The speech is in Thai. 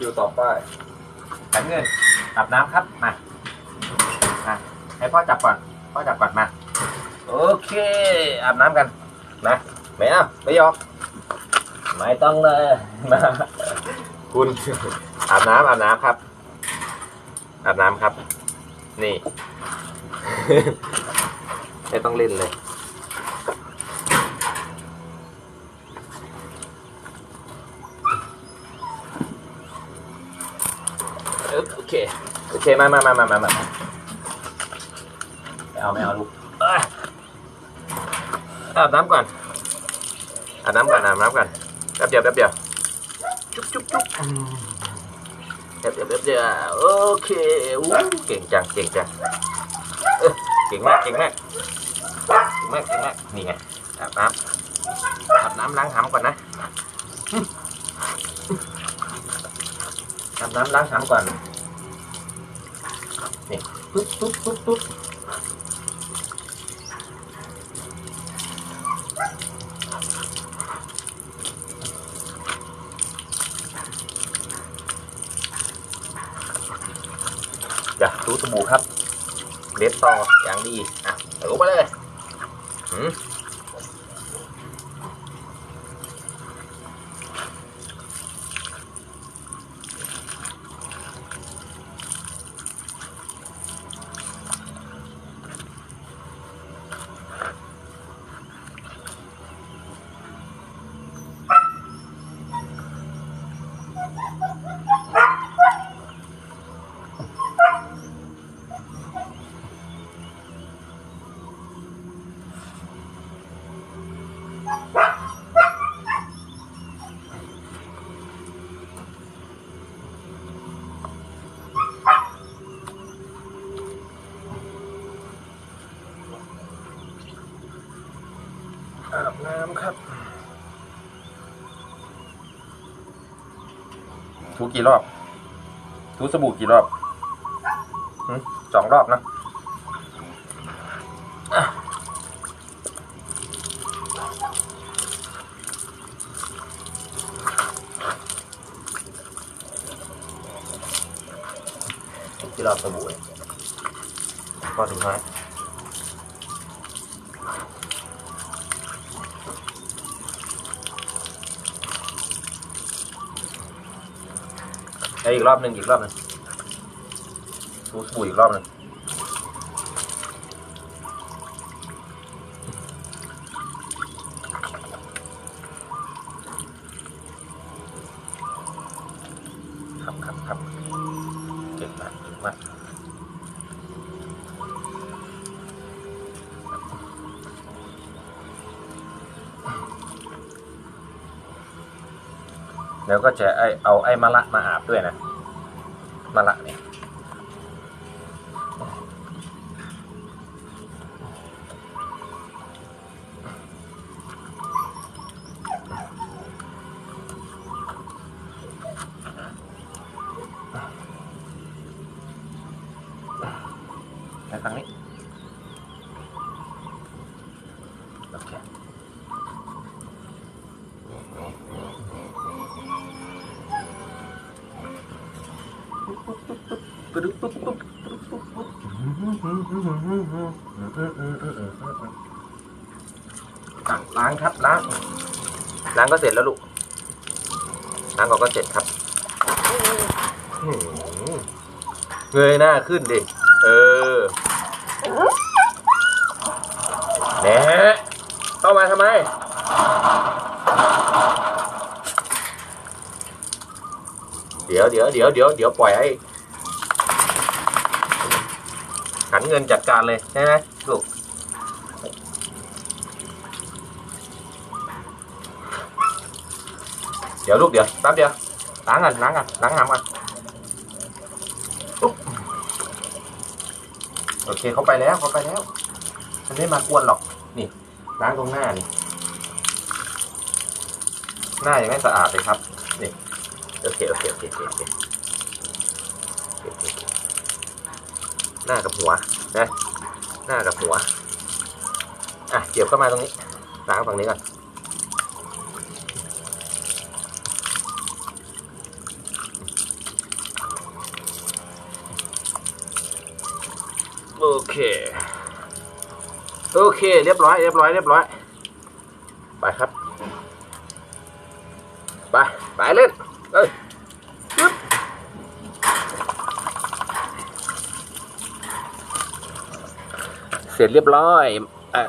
คิวต่อไปขันเงินอาบน้ำครับ มามาให้พ่อจับก่อน พ่อจับก่อนมา โอเคอาบน้ำกัน นะไม่เอาไม่ยอมไม่ต้องเลยมาคุณอาบน้ำอาบน้ำครับ อาบน้ำครับ นี่ ไม่ต้องเล่นเลย เออ โอเค โอเค มามามามามามาไม่เอาไม่เอาลูกอาบน้ำก่อนอาบน้ำก่อนอาบน้ำก่อนแป๊บเดียวแป๊บเดียวจุ๊บจุ๊บจุ๊บแป๊บเดียวแป๊บเดียวโอเคอู้เก่งจังเก่งจังเออเก่งมากเก่งมากเก่งมากเก่งมากนี่ไงอาบน้ำอาบน้ำล้างหำก่อนนะ อืมอาบน้ำล้างหำก่อนนี่ปุ๊บปุ๊บปุ๊บปุ๊บอย่าดูสบู่ครับเด็ดต่ออย่างดี อะใส่ลงไปเลยหืม อาบน้ำครับ ถูกี่รอบ ถูสบู่กี่รอบหึสองรอบนะอะ ถูกี่รอบสบู่เนี่ยก็ถึงห้อาอีกรอบหนึ่งอีกรอบหนึ่งดูสบู่อีกรอบหนึ่งครับครับครับเก่งมาก มากแล้วก็จะไอเอาไอ้มะละมาอาบด้วยนะมะละเนี่ย ไปฟังนี้โอเคปึ๊บปึ๊บปึ๊บปึ๊บปึ๊บปึ๊บล้างครับล้างล้างก็เสร็จแล้วลูกล้างก่อนก็เสร็จครับเงยหน้าขึ้นดิ เออแหน่เข้ามาทำไม เดี๋ยวเดี๋ยวเดี๋ยวเดี๋ยวเดี๋ยวปล่อยให้ขันเงินจัดการเลยใช่ไหมลูกเดี๋ยวลูกเดี๋ยวแป๊บเดียวล้างกันล้างกันล้างน้ำกันปุ๊บ โอเคเขาไปแล้วเขาไปแล้วมันไม่มากวนหรอกนี่ล้างตรงหน้านี่หน้ายังไม่สะอาดเลยครับนี่โอเคโอเคโอเคโอเคโอเคหน้ากับหัวนะหน้ากับหัวอะเดี๋ยวเข้ามาตรงนี้ล้างฝั่งนี้ก่อน โอเค โอเค เรียบร้อย เรียบร้อย เรียบร้อย ไปครับ ไป ไปเล่นเอ้ยยึบเสร็จเรียบร้อยอะ